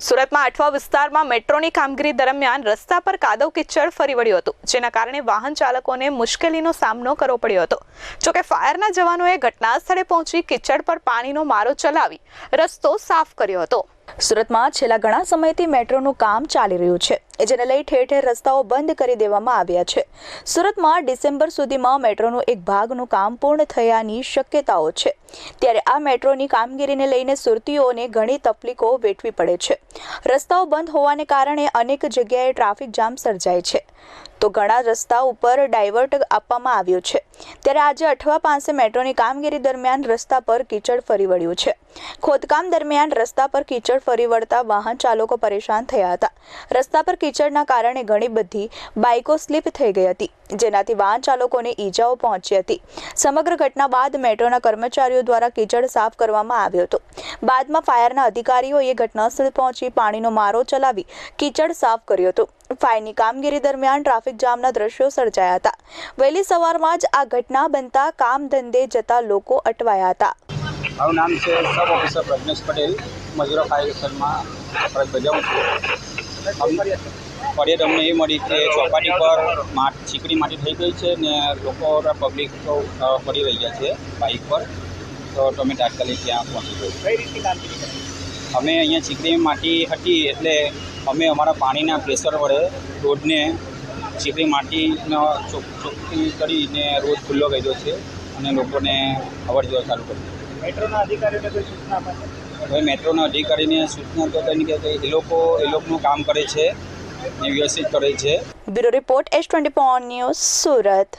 સુરતમાં અઠવા વિસ્તારમાં મેટ્રોની કામગીરી દરમિયાન રસ્તા પર કાદવ કિચડ ફરી વળ્યું હતું, જેના કારણે વાહન ચાલકોને મુશ્કેલીનો સામનો કરવો પડ્યો હતો. જોકે ફાયરના જવાનોએ ઘટના સ્થળે પહોંચી કિચડ પર પાણીનો મારો ચલાવી રસ્તો સાફ કર્યો હતો. સુરતમાં છેલ્લા ઘણા સમયથી મેટ્રોનું કામ ચાલી રહ્યું છે, જેને લઈ ઠેર ઠેર રસ્તાઓ બંધ કરી દેવામાં આવ્યા છે. સુરતમાં ડિસેમ્બર સુધીમાં મેટ્રોનું એક ભાગનું કામ પૂર્ણ થયાની શક્યતાઓ છે. ત્યારે આ મેટ્રોની કામગીરીને લઈને સુરતીઓને ઘણી તકલીફો વેઠવી પડે છે. રસ્તાઓ બંધ હોવાને કારણે અનેક જગ્યાએ ટ્રાફિક જામ સર્જાય છે. તો ઘણા રસ્તા ઉપર ડાયવર્ટ આપવામાં આવ્યો છે. ત્યારે આજે અઠવા પાસે મેટ્રોની કામગીરી દરમિયાન રસ્તા પર કીચડ ફરી વળ્યું છે. ખોદકામ દરમિયાન રસ્તા પર કીચડ ફરી વળતા વાહન ચાલકો પરેશાન થયા હતા. રસ્તા પર કીચડના કારણે ઘણી બધી બાઇકો સ્લીપ થઈ ગઈ હતી, જેનાથી વાહન ચાલકોને ઈજાઓ પહોંચી હતી. સમગ્ર ઘટના બાદ મેટ્રોના કર્મચારીઓ દ્વારા કીચડ સાફ કરવામાં આવ્યો હતો. બાદમાં ફાયરના અધિકારીઓએ ઘટનાસ્થળ પહોંચી પાણીનો મારો ચલાવી કીચડ સાફ કર્યો હતો. ફાયરની કામગીરી દરમિયાન ટ્રાફિક જામના દ્રશ્યો સર્જાયા હતા. વહેલી સવારમાં જ આ ઘટના બનતા કામ ધંધે જતા લોકો અટવાયા હતા. મારું નામ છે સબ ઓફિસર પ્રજ્ઞેશ પટેલ. મજૂરો સ્ટેશનમાં ફરજ બજાવું છું. ફરિયાદ અમને એ મળી કે ચોપાટી પર માટ છીકડી માટી થઈ ગઈ છે ને લોકો પબ્લિક ફરી રહી ગયા છે બાઇક પર. તો તમે તાત્કાલિક ત્યાં પહોંચી ગયો અમે અહીંયા ચીકણી માટી હતી એટલે અમે અમારા પાણીના પ્રેશર વડે રોડને છીકડી માટીનો ચોખ્ખી કરીને રોડ ખુલ્લો કર્યો છે અને લોકોને અવર જવર ચાલુ કરી મેટ્રોના અધિકારીઓને કોઈ સૂચના હવે મેટ્રોના અધિકારીને સૂચના તો કંઈ કે એ લોકો એ લોકોનું કામ કરે છે ને વ્યવસ્થિત કરે છે. Bureau report S twenty news Surat.